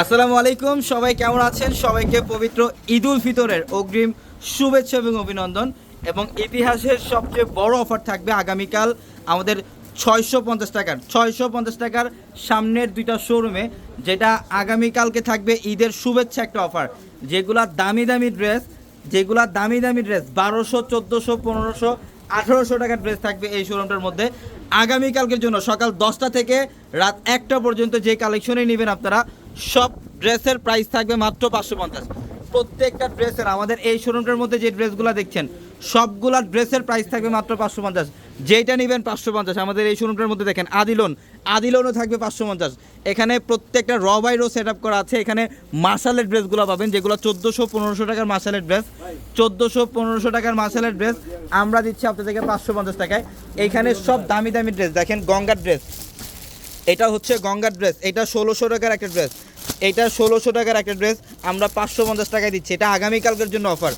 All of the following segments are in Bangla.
আসসালামু আলাইকুম, সবাই কেমন আছেন? সবাইকে পবিত্র ঈদুল ফিতরের অগ্রিম শুভেচ্ছা এবং অভিনন্দন। এবং ইতিহাসের সবচেয়ে বড় অফার থাকবে আগামীকাল আমাদের ছয়শো পঞ্চাশ টাকার, ছয়শো পঞ্চাশ টাকার সামনের দুইটা শোরুমে যেটা আগামীকালকে থাকবে ঈদের শুভেচ্ছা একটা অফার। যেগুলা দামি দামি ড্রেস যেগুলা দামি দামি ড্রেস বারোশো, চোদ্দোশো, পনেরোশো আঠারোশো টাকার ড্রেস থাকবে এই শোরুমটার মধ্যে। আগামীকালকের জন্য সকাল দশটা থেকে রাত একটা পর্যন্ত যে কালেকশনে নেবেন আপনারা, সব ড্রেসের প্রাইস থাকবে মাত্র পাঁচশো পঞ্চাশ। প্রত্যেকটা ড্রেসের, আমাদের এই শোরুমটার মধ্যে যে ড্রেসগুলো দেখছেন, সবগুলা ড্রেসের প্রাইস থাকবে মাত্র পাঁচশো পঞ্চাশ। যেইটা নেবেন পাঁচশো পঞ্চাশ। আমাদের এই শোরুমটার মধ্যে দেখেন, আদিলন, আদিলনও থাকবে পাঁচশো পঞ্চাশ। এখানে প্রত্যেকটা র বাই রো সেট আপ করা আছে। এখানে মার্শালের ড্রেসগুলো পাবেন, যেগুলো চোদ্দোশো পনেরোশো টাকার মার্শালের ড্রেস চোদ্দোশো পনেরোশো টাকার মার্শালের ড্রেস আমরা দিচ্ছি আপনাদেরকে পাঁচশো পঞ্চাশ টাকায়। এখানে সব দামি দামি ড্রেস দেখেন গঙ্গার ড্রেস এটা হচ্ছে গঙ্গার ড্রেস এটা ষোলোশো টাকার একটা ড্রেস এটা ষোলোশো টাকার একটা ড্রেস আমরা পাঁচশো পঞ্চাশ টাকায় দিচ্ছি। এটা আগামীকালকের জন্য অফার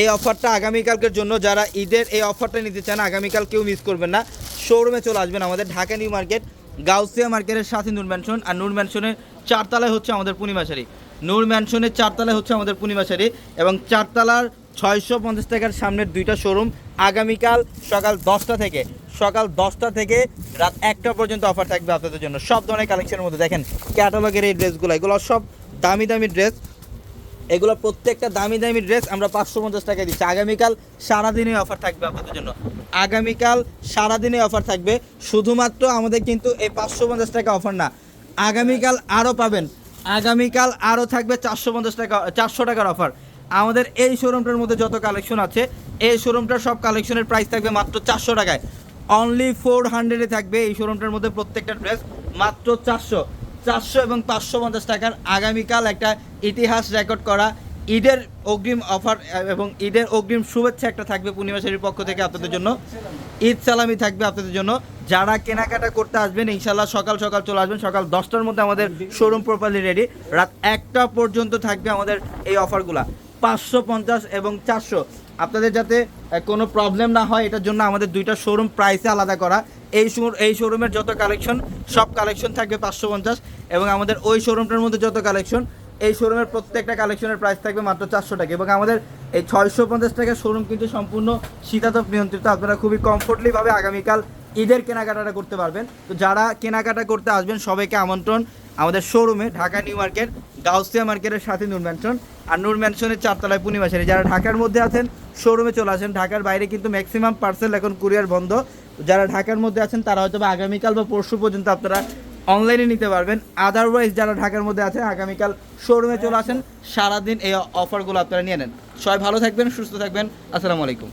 এই অফারটা আগামীকালকের জন্য যারা ঈদের এই অফারটা নিতে চান, আগামীকাল কেউ মিস করবেন না। শোরুমে চলে আসবেন আমাদের ঢাকা নিউ মার্কেট, গাউসিয়া মার্কেটের সাথে নূর ম্যানশন আর নূর ম্যানশনের চারতলায় হচ্ছে আমাদের পূর্ণিমাশারি নূর ম্যানশনের চারতলায় হচ্ছে আমাদের পূর্ণিমাশারি এবং চারতলার ছয়শো পঞ্চাশ টাকার সামনের দুইটা শোরুম আগামীকাল সকাল দশটা থেকে, সকাল দশটা থেকে রাত একটা পর্যন্ত অফার থাকবে আপনাদের জন্য। সব ধরনের কালেকশনের মধ্যে দেখেন ক্যাটালগের এই ড্রেসগুলো, এগুলো সব দামি দামি ড্রেস। এগুলো প্রত্যেকটা দামি দামি ড্রেস আমরা পাঁচশো পঞ্চাশ টাকায় দিচ্ছি। আগামীকাল সারাদিনে অফার থাকবে আপনাদের জন্য। আগামীকাল সারাদিনে অফার থাকবে। শুধুমাত্র আমাদের কিন্তু এই পাঁচশো পঞ্চাশ টাকা অফার না, আগামীকাল আরও পাবেন। আগামীকাল আরও থাকবে চারশো পঞ্চাশ টাকা, চারশো টাকার অফার আমাদের এই শোরুমটার মধ্যে যত কালেকশন আছে, এই শোরুমটার সব কালেকশনের প্রাইস থাকবে মাত্র চারশো টাকায়। অনলি ফোর হান্ড্রেডে থাকবে এই শোরুমটার মধ্যে প্রত্যেকটা ড্রেস মাত্র চারশো। চারশো এবং পাঁচশো পঞ্চাশ টাকার আগামীকাল একটা ইতিহাস রেকর্ড করা ঈদের অগ্রিম অফার এবং ঈদের অগ্রিম শুভেচ্ছা একটা থাকবে পূর্ণিমাশারির পক্ষ থেকে আপনাদের জন্য। ঈদ সালামি থাকবে আপনাদের জন্য। যারা কেনাকাটা করতে আসবেন ইনশাল্লাহ সকাল সকাল চলে আসবেন। সকাল দশটার মধ্যে আমাদের শোরুম প্রপারলি রেডি রাত একটা পর্যন্ত থাকবে আমাদের এই অফারগুলা পাঁচশো পঞ্চাশ এবং চারশো। আপনাদের যাতে কোনো প্রবলেম না হয়, এটার জন্য আমাদের দুইটা শোরুম প্রাইসে আলাদা করা। এই এই শোরুমের যত কালেকশন সব কালেকশন থাকবে পাঁচশো পঞ্চাশ এবং আমাদের ওই শোরুমটার মধ্যে যত কালেকশন এই শোরুমের প্রত্যেকটা কালেকশনের প্রাইস থাকবে মাত্র চারশো টাকা এবং আমাদের এই ছয়শো পঞ্চাশ টাকার শোরুম কিন্তু সম্পূর্ণ শীতাতপ নিয়ন্ত্রিত। আপনারা খুবই কমফোর্টলিভাবে আগামীকাল ঈদের কেনাকাটাটা করতে পারবেন। তো যারা কেনাকাটা করতে আসবেন, সবাইকে আমন্ত্রণ। আমাদের শোরুমে ঢাকা নিউ মার্কেট, গাউসিয়া মার্কেটের সাথে নূর ম্যানশন। আর নূর ম্যানশনের চারতলায় পূর্ণিমাশারি যারা ঢাকার মধ্যে আছেন শোরুমে চলে আসেন। ঢাকার বাইরে কিন্তু ম্যাক্সিমাম পার্সেল এখন কুরিয়ার বন্ধ। যারা ঢাকার মধ্যে আছেন, তারা হয়তো আগামীকাল বা পরশু পর্যন্ত আপনারা অনলাইনে নিতে পারবেন। আদারওয়াইজ যারা ঢাকার মধ্যে আছেন, আগামীকাল শোরুমে চলে আসেন। সারাদিন এই অফারগুলো আপনারা নিয়ে নেন। সবাই ভালো থাকবেন, সুস্থ থাকবেন। আসসালামু আলাইকুম।